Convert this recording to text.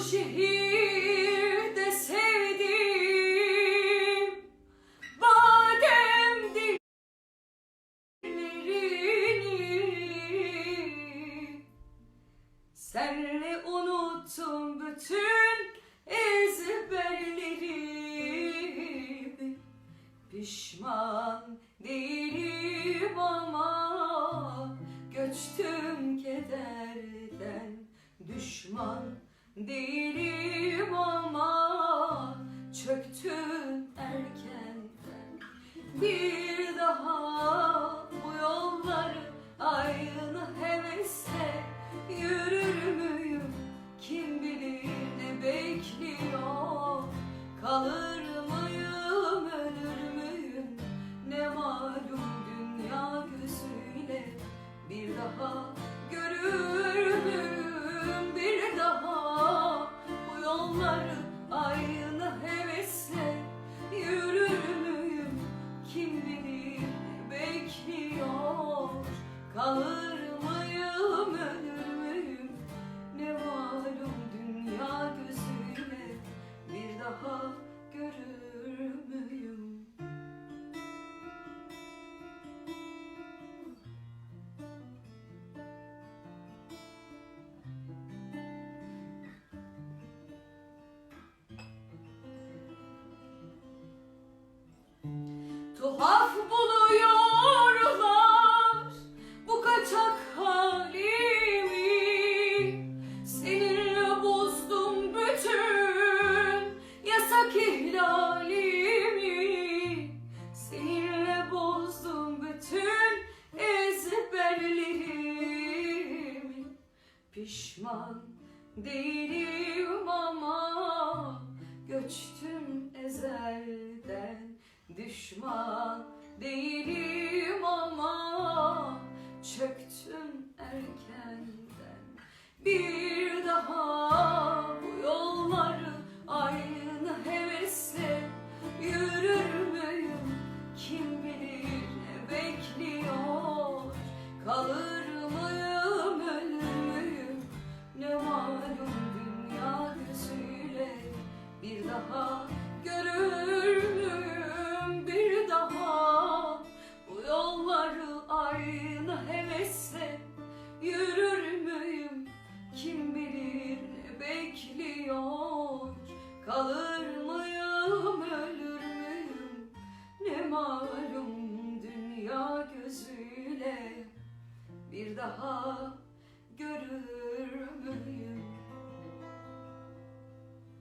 şehirde sevdim. Badem dillerini Senle unuttum bütün ezberlerimi. Pişman değilim ama Göçtüm kederden düşman değilim ama çöktüm erkenden Bir daha bu yolları aynı hevesle yürür müyüm? Kim bilir ne bekliyor? Kalır Kalır mıyım ölür müyüm ne malum dünya gözüyle bir daha görür müyüm? Tuhaf buluyorlar Pişman değilim ama göçtüm ezelden. Düşman değilim ama çöktüm erkenden. Bir daha daha görür müyüm bir daha. Bu yolları aynı hevesle yürür müyüm? Kim bilir ne bekliyor? Kalır mıyım ölür müyüm? Ne malum dünya gözüyle bir daha görür müyüm?